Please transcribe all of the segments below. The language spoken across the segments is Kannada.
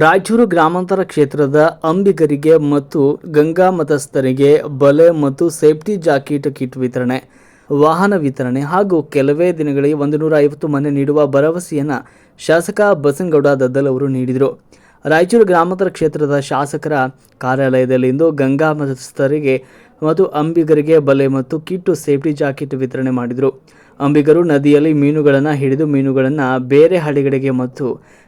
ರಾಯಚೂರು ಗ್ರಾಮಾಂತರ ಕ್ಷೇತ್ರದ ಅಂಬಿಗರಿಗೆ ಮತ್ತು ಗಂಗಾ ಮತಸ್ಥರಿಗೆ ಬಲೆ ಮತ್ತು ಸೇಫ್ಟಿ ಜಾಕೆಟ್ ಕಿಟ್ ವಿತರಣೆ. ವಾಹನ ವಿತರಣೆ ಹಾಗೂ ಕೆಲವೇ ದಿನಗಳಿಗೆ ಒಂದು ನೂರ ಐವತ್ತು ಮನೆ ನೀಡುವ ಭರವಸೆಯನ್ನು ಶಾಸಕ ಬಸನಗೌಡ ದದ್ದಲ್ ಅವರು ನೀಡಿದರು. ರಾಯಚೂರು ಗ್ರಾಮಾಂತರ ಕ್ಷೇತ್ರದ ಶಾಸಕರ ಕಾರ್ಯಾಲಯದಲ್ಲಿಂದು ಗಂಗಾ ಮತಸ್ಥರಿಗೆ ಮತ್ತು ಅಂಬಿಗರಿಗೆ ಬಲೆ ಮತ್ತು ಕಿಟ್ಟು ಸೇಫ್ಟಿ ಜಾಕೆಟ್ ವಿತರಣೆ ಮಾಡಿದರು. ಅಂಬಿಗರು ನದಿಯಲ್ಲಿ ಮೀನುಗಳನ್ನು ಹಿಡಿದು ಮೀನುಗಳನ್ನು ಬೇರೆ ಹಳ್ಳಿಗಳಿಗೆ ಮತ್ತು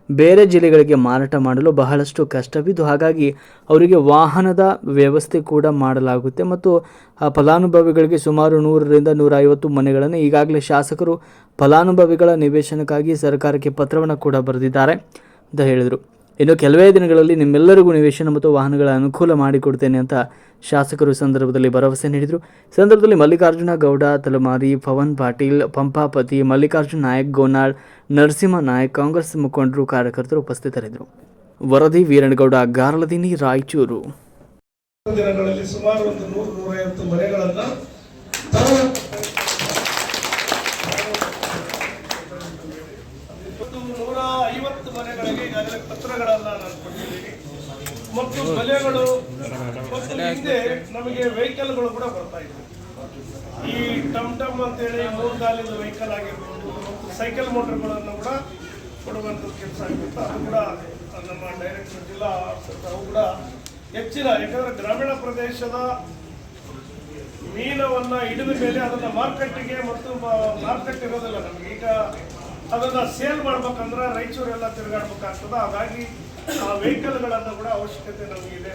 ಬೇರೆ ಜಿಲ್ಲೆಗಳಿಗೆ ಮಾರಾಟ ಮಾಡಲು ಬಹಳಷ್ಟು ಕಷ್ಟವಿದ್ದು ಹಾಗಾಗಿ ಅವರಿಗೆ ವಾಹನದ ವ್ಯವಸ್ಥೆ ಕೂಡ ಮಾಡಲಾಗುತ್ತೆ ಮತ್ತು ಫಲಾನುಭವಿಗಳಿಗೆ ಸುಮಾರು ನೂರರಿಂದ ನೂರೈವತ್ತು ಮನೆಗಳನ್ನು ಈಗಾಗಲೇ ಶಾಸಕರು ಫಲಾನುಭವಿಗಳ ನಿವೇಶನಕ್ಕಾಗಿ ಸರ್ಕಾರಕ್ಕೆ ಪತ್ರವನ್ನು ಕೂಡ ಬರೆದಿದ್ದಾರೆ ಅಂತ ಹೇಳಿದರು. ಇನ್ನು ಕೆಲವೇ ದಿನಗಳಲ್ಲಿ ನಿಮ್ಮೆಲ್ಲರಿಗೂ ನಿವೇಶನ ಮತ್ತು ವಾಹನಗಳ ಅನುಕೂಲ ಮಾಡಿಕೊಡ್ತೇನೆ ಅಂತ ಶಾಸಕರು ಸಂದರ್ಭದಲ್ಲಿ ಭರವಸೆ ನೀಡಿದರು. ಸಂದರ್ಭದಲ್ಲಿ ಮಲ್ಲಿಕಾರ್ಜುನ ಗೌಡ, ತಲಮಾರಿ ಪವನ್ ಪಾಟೀಲ್, ಪಂಪಾಪತಿ, ಮಲ್ಲಿಕಾರ್ಜುನ ನಾಯಕ್, ಗೋನಾಳ್, ನರಸಿಂಹ ನಾಯಕ್, ಕಾಂಗ್ರೆಸ್ ಮುಖಂಡರು, ಕಾರ್ಯಕರ್ತರು ಉಪಸ್ಥಿತರಿದ್ದರು. ವರದಿ ವೀರಣಗೌಡ, ಗಾರ್ಲದಿನಿ, ರಾಯಚೂರು. ದಿನಗಳಲ್ಲಿ ಸುಮಾರು ಒಂದು ನೂರು ನೂರೈವತ್ತು ಮನೆಗಳನ್ನ ತಾವು- ಇವತ್ತು ನೂರ ಐವತ್ತು ಮನೆಗಳಿಗೆ ಈಗಾಗಲೇ ನಾನು ಕೊಟ್ಟಿದ್ದೀನಿ. ಮತ್ತು ಬೆಲೆಗಳು ಮತ್ತು ಹಿಂದೆ ನಮಗೆ ವೆಹಿಕಲ್ಗಳು ಕೂಡ ಬರ್ತಾ ಇದ್ವು. ಈ ಟಮ್ ಟಮ್ ಅಂತೇಳಿ ಮೂರು ಕಾಲಿನ ವೆಹಿಕಲ್ ಆಗಿರ್ಬೋದು ಮತ್ತು ಸೈಕಲ್ ಮೋಟರ್ಗಳನ್ನು ಕೂಡ ಕೊಡುವಂಥ ಕೆಲಸ ಆಗಿರುತ್ತೆ ಅದು ಕೂಡ ನಮ್ಮ ಡೈರೆಕ್ಟರ್ ಜಿಲ್ಲಾ ಅವು ಕೂಡ ಹೆಚ್ಚಿನ ಯಾಕಂದರೆ ಗ್ರಾಮೀಣ ಪ್ರದೇಶದ ಮೀನವನ್ನು ಹಿಡಿದ ಮೇಲೆ ಅದನ್ನು ಮಾರ್ಕೆಟ್ಗೆ ಮತ್ತು ಮಾರ್ಕೆಟ್ ಇರೋದಿಲ್ಲ ನಮ್ಗೆ. ಈಗ ಅದನ್ನ ಸೇಲ್ ಮಾಡ್ಬೇಕಂದ್ರೆ ರಾಯಚೂರೆಲ್ಲ ತಿರುಗಾಡ್ಬೇಕಾಗ್ತದೆ. ಹಾಗಾಗಿ ಆ ವೆಹಿಕಲ್ಗಳನ್ನು ಕೂಡ ಅವಶ್ಯಕತೆ ನಮಗಿದೆ.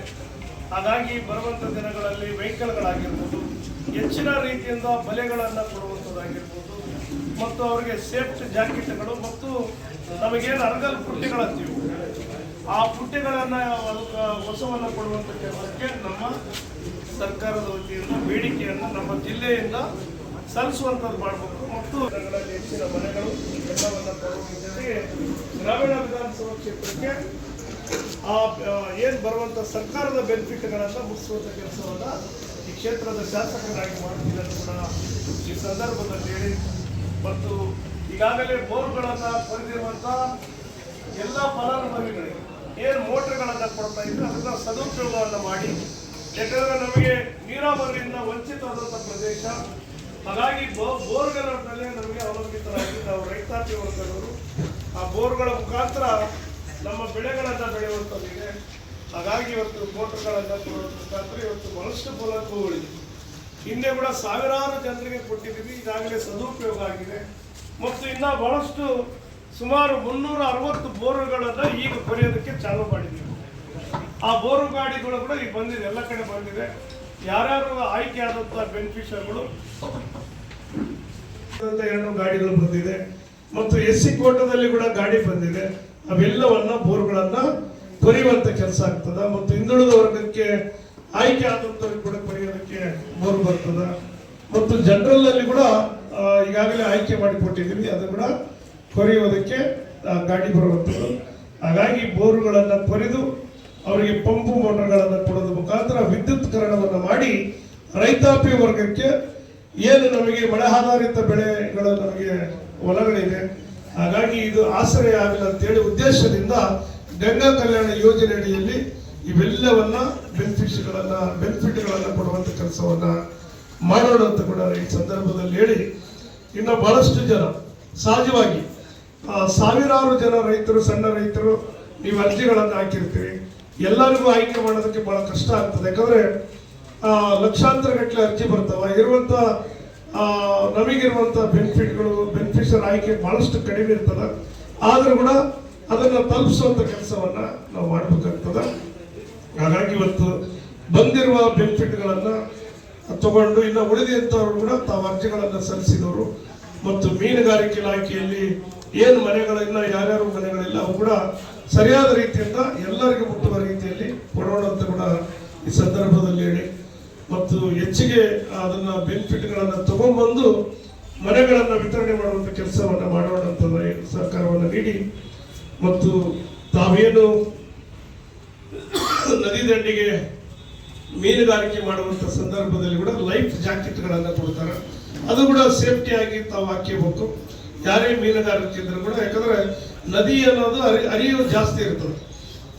ಹಾಗಾಗಿ ಬರುವಂತ ದಿನಗಳಲ್ಲಿ ವೆಹಿಕಲ್ಗಳಾಗಿರ್ಬೋದು, ಹೆಚ್ಚಿನ ರೀತಿಯಿಂದ ಬಲೆಗಳನ್ನು ಕೊಡುವಂಥದ್ದಾಗಿರ್ಬೋದು, ಮತ್ತು ಅವರಿಗೆ ಸೇಫ್ಟಿ ಜಾಕೆಟ್ಗಳು ಮತ್ತು ನಮಗೇನು ಅರ್ಗಲ್ ಪುಟ್ಟಿಗಳಂತೀವಿ. ಆ ಪುಟ್ಟಿಗಳನ್ನು ಅದಕ್ಕೆ ಹೊಸವನ್ನ ಕೊಡುವಂಥ ಕೆಲಸಕ್ಕೆ ನಮ್ಮ ಸರ್ಕಾರದ ವತಿಯಿಂದ, ಬೇಡಿಕೆಯನ್ನು ನಮ್ಮ ಜಿಲ್ಲೆಯಿಂದ ಸಲ್ಲಿಸುವಂತದ್ದು ಮಾಡಬೇಕು. ಮತ್ತು ಹೆಚ್ಚಿನ ಮನೆಗಳು, ಎಲ್ಲವನ್ನು ಜೊತೆಗೆ ಗ್ರಾಮೀಣ ವಿಧಾನಸಭಾ ಕ್ಷೇತ್ರಕ್ಕೆ ಆ ಏನು ಬರುವಂಥ ಸರ್ಕಾರದ ಬೆನಿಫಿಟ್ಗಳನ್ನ ಮುಗಿಸುವಂತ ಕೆಲಸವನ್ನ ಈ ಕ್ಷೇತ್ರದ ಶಾಸಕರಾಗಿ ಮಾಡುತ್ತಿದ್ದಾರೆ ಕೂಡ ಈ ಸಂದರ್ಭದಲ್ಲಿ ಹೇಳಿ. ಮತ್ತು ಈಗಾಗಲೇ ಬೋರ್ಗಳನ್ನ ಕೊರೆದಿರುವಂತ ಎಲ್ಲ ಫಲಾನುಭವಿಗಳಿಗೆ ಏನು ಮೋಟರ್ಗಳನ್ನ ಕೊಡ್ತಾ ಇದ್ರೆ ಅದನ್ನ ಸದುಪಯೋಗವನ್ನ ಮಾಡಿ. ಯಾಕಂದ್ರೆ ನಮಗೆ ನೀರಾವರಿಯಿಂದ ವಂಚಿತವಾದಂಥ ಪ್ರದೇಶ ಹಾಗಾಗಿ ಬೋರ್ಗಳ ಮೇಲೆ ನಮಗೆ ಅವಲಂಬಿತರಾಗಿ ನಾವು ರೈತಾಪಿ ವರ್ಗದವರು, ಆ ಬೋರ್ಗಳ ಮುಖಾಂತರ ನಮ್ಮ ಬೆಳೆಗಳನ್ನ ಬೆಳೆಯುವಂಥದ್ದಿದೆ. ಹಾಗಾಗಿ ಇವತ್ತು ಮೋಟರ್ಗಳನ್ನು ಮುಖಾಂತರ ಇವತ್ತು ಬಹಳಷ್ಟು ಫಲಕೂಗಳಿದೆ ಹಿಂದೆ ಕೂಡ ಸಾವಿರಾರು ಜನರಿಗೆ ಕೊಟ್ಟಿದ್ದೀವಿ, ಈಗಾಗಲೇ ಸದುಪಯೋಗ ಆಗಿದೆ. ಮತ್ತು ಇನ್ನೂ ಬಹಳಷ್ಟು ಸುಮಾರು ಮುನ್ನೂರ ಅರವತ್ತು ಬೋರ್ಗಳನ್ನ ಈಗ ಕೊರೆಯೋದಕ್ಕೆ ಚಾಲೂ ಮಾಡಿದ್ದೀವಿ. ಆ ಬೋರು ಗಾಡಿಗಳು ಕೂಡ ಈಗ ಬಂದಿದೆ, ಎಲ್ಲ ಕಡೆ ಬಂದಿದೆ. ಯಾರ್ಯಾರು ಆಯ್ಕೆ ಆದಂತ ಬೆನಿಫಿಷರ್ಗಳು ಎರಡು ಗಾಡಿಗಳು ಬಂದಿದೆ. ಮತ್ತು ಎಸ್ ಸಿ ಕೋಟದಲ್ಲಿ ಕೂಡ ಗಾಡಿ ಬಂದಿದೆ. ಅವೆಲ್ಲವನ್ನ ಬೋರ್ಗಳನ್ನ ಕೊರೆಯುವಂತ ಕೆಲಸ ಆಗ್ತದ. ಮತ್ತು ಹಿಂದುಳಿದ ವರ್ಗಕ್ಕೆ ಆಯ್ಕೆ ಆದಂತವ್ರಿಗೆ ಕೂಡ ಕೊರೆಯೋದಕ್ಕೆ ಬೋರ್ ಬರ್ತದ. ಮತ್ತು ಜನರಲ್ ಅಲ್ಲಿ ಕೂಡ ಈಗಾಗಲೇ ಆಯ್ಕೆ ಮಾಡಿಕೊಟ್ಟಿದ್ದೀವಿ ಅದು ಕೂಡ ಕೊರೆಯುವುದಕ್ಕೆ ಗಾಡಿ ಬರುವಂಥದ್ದು ಹಾಗಾಗಿ ಬೋರ್ಗಳನ್ನ ಕೊರೆದು, ಅವರಿಗೆ ಪಂಪು ಮೋಟರ್ಗಳನ್ನು ಮುಖಾಂತರ ವಿದ್ಯುತ್ಕರಣವನ್ನು ಮಾಡಿ ರೈತಾಪಿ ವರ್ಗಕ್ಕೆ ಏನು ನಮಗೆ ಮಳೆ ಆಧಾರಿತ ಬೆಳೆಗಳು ನಮಗೆ ಹೊಲಗಳಿದೆ ಹಾಗಾಗಿ ಇದು ಆಶ್ರಯ ಆಗಲ್ಲ ಅಂತೇಳಿ ಉದ್ದೇಶದಿಂದ ಗಂಗಾ ಕಲ್ಯಾಣ ಯೋಜನೆ ಅಡಿಯಲ್ಲಿ ಇವೆಲ್ಲವನ್ನ ಬೆನಿಫಿಟ್ಗಳನ್ನ ಬೆನಿಫಿಟ್ಗಳನ್ನು ಕೊಡುವಂತ ಕೆಲಸವನ್ನ ಮಾಡೋಣ ಅಂತ ಕೂಡ ಈ ಸಂದರ್ಭದಲ್ಲಿ ಹೇಳಿ, ಇನ್ನು ಬಹಳಷ್ಟು ಜನ, ಸಹಜವಾಗಿ ಸಾವಿರಾರು ಜನ ರೈತರು, ಸಣ್ಣ ರೈತರು, ನೀವು ಅರ್ಜಿಗಳನ್ನು ಹಾಕಿರ್ತೀರಿ. ಎಲ್ಲರಿಗೂ ಆಯ್ಕೆ ಮಾಡೋದಕ್ಕೆ ಬಹಳ ಕಷ್ಟ ಆಗ್ತದೆ. ಯಾಕಂದ್ರೆ ಲಕ್ಷಾಂತರ ಗಟ್ಟಲೆ ಅರ್ಜಿ ಬರ್ತಾವ. ಇರುವಂತ ನಮಗಿರುವಂತ ಬೆನಿಫಿಟ್ಗಳು ಬೆನಿಫಿಷರ್ ಆಯ್ಕೆ ಬಹಳಷ್ಟು ಕಡಿಮೆ ಇರ್ತದ. ಆದ್ರೂ ಕೂಡ ಅದನ್ನ ತಲುಪಿಸುವಂತ ಕೆಲಸವನ್ನ ನಾವು ಮಾಡ್ಬೇಕಾಗ್ತದ. ಹಾಗಾಗಿ ಇವತ್ತು ಬಂದಿರುವ ಬೆನಿಫಿಟ್ಗಳನ್ನ ತಗೊಂಡು ಇನ್ನು ಉಳಿದಂಥವ್ರು ಕೂಡ ತಾವು ಅರ್ಜಿಗಳನ್ನು ಸಲ್ಲಿಸಿದವರು. ಮತ್ತು ಮೀನುಗಾರಿಕೆ ಇಲಾಖೆಯಲ್ಲಿ ಏನು ಮನೆಗಳಿಲ್ಲ, ಯಾರ್ಯಾರು ಮನೆಗಳಿಲ್ಲ, ಅವು ಕೂಡ ಸರಿಯಾದ ರೀತಿಯಿಂದ ಎಲ್ಲರಿಗೂ ಮುಟ್ಟುವ ರೀತಿಯಲ್ಲಿ ಕೊಡೋಣ ಅಂತ ಕೂಡ ಈ ಸಂದರ್ಭದಲ್ಲಿ ಹೇಳಿ. ಮತ್ತು ಹೆಚ್ಚಿಗೆ ಅದನ್ನ ಬೆನಿಫಿಟ್ಗಳನ್ನು ತಗೊಂಡ್ಬಂದು ಮನೆಗಳನ್ನ ವಿತರಣೆ ಮಾಡುವಂತ ಕೆಲಸವನ್ನು ಮಾಡೋಣ ಅಂತ ಸರ್ಕಾರವನ್ನು ನೀಡಿ. ಮತ್ತು ತಾವೇನು ನದಿ ದಂಡಿಗೆ ಮೀನುಗಾರಿಕೆ ಮಾಡುವಂತ ಸಂದರ್ಭದಲ್ಲಿ ಕೂಡ ಲೈಫ್ ಜಾಕೆಟ್ಗಳನ್ನು ಕೊಡ್ತಾರೆ. ಅದು ಕೂಡ ಸೇಫ್ಟಿಯಾಗಿ ತಾವು ಹಾಕಿಬೇಕು ಯಾರೇ ಮೀನುಗಾರಿಕೆ ಇದ್ರು ಕೂಡ, ಯಾಕಂದ್ರೆ ನದಿ ಅನ್ನೋದು ಅರಿ ಅರಿಯೋ ಜಾಸ್ತಿ ಇರ್ತದೆ.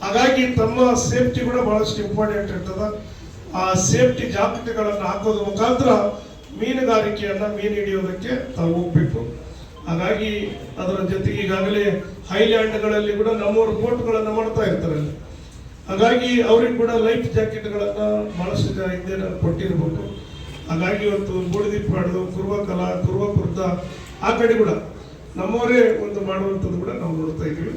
ಹಾಗಾಗಿ ತಮ್ಮ ಸೇಫ್ಟಿ ಕೂಡ ಬಹಳಷ್ಟು ಇಂಪಾರ್ಟೆಂಟ್ ಇರ್ತದೆ. ಆ ಸೇಫ್ಟಿ ಜಾಕೆಟ್ಗಳನ್ನು ಹಾಕೋದ್ರ ಮುಖಾಂತರ ಮೀನುಗಾರಿಕೆಯನ್ನು ಮೀನು ಹಿಡಿಯೋದಕ್ಕೆ ತಾವು ಹೋಗ್ಬೇಕು. ಹಾಗಾಗಿ ಅದರ ಜೊತೆಗೆ ಈಗಾಗಲೇ ಹೈಲ್ಯಾಂಡ್ಗಳಲ್ಲಿ ಕೂಡ ನಮ್ಮವರು ಬೋಟ್ಗಳನ್ನು ಮಾಡ್ತಾ ಇರ್ತಾರೆ. ಹಾಗಾಗಿ ಅವ್ರಿಗೆ ಕೂಡ ಲೈಫ್ ಜಾಕೆಟ್ಗಳನ್ನು ಬಹಳಷ್ಟು ಜನ ಹಿಂದೆ ಕೊಟ್ಟಿರ್ಬೇಕು. ಹಾಗಾಗಿ ಇವತ್ತು ಬೂಡಿದಿಪ್ಪಾಡ್ದು ಕುರುವಕಲ ಕೃತ ಆ ಕಡೆ ಕೂಡ ನಮ್ಮವರೇ ಒಂದು ಮಾಡುವಂಥದ್ದು ಕೂಡ ನಾವು ನೋಡ್ತಾ ಇದ್ದೀವಿ.